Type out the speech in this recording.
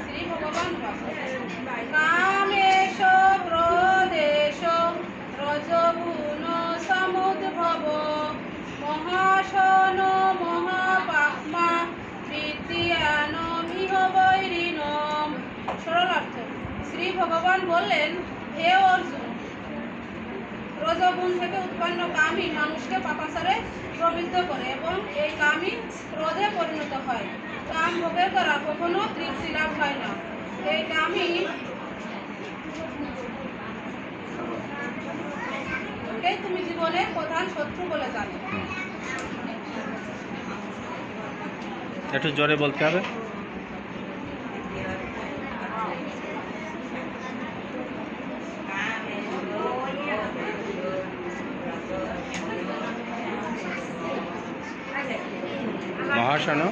শ্রী ভগবান কামেশ ক্রোধেশ রজগুণ সমুদ্ভব মহাশন মহাপাপ্মা বিদ্যান মিহ বৈরিণম সরলার্থ শ্রী ভগবান বললেন, হে অর্জুন, রজগুণ থেকে উৎপন্ন কামই মানুষকে পাপাচারে প্রবৃত্ত করে এবং এই কামই ক্রোধে পরিণত হয়। কাম ভোগের দ্বারা কখনো তৃপ্তি লাভ হয় না। এই কামই তুমি জীবনের প্রধান শত্রু বলে জানো? একটু জোরে বলতে হবে। ভাসানো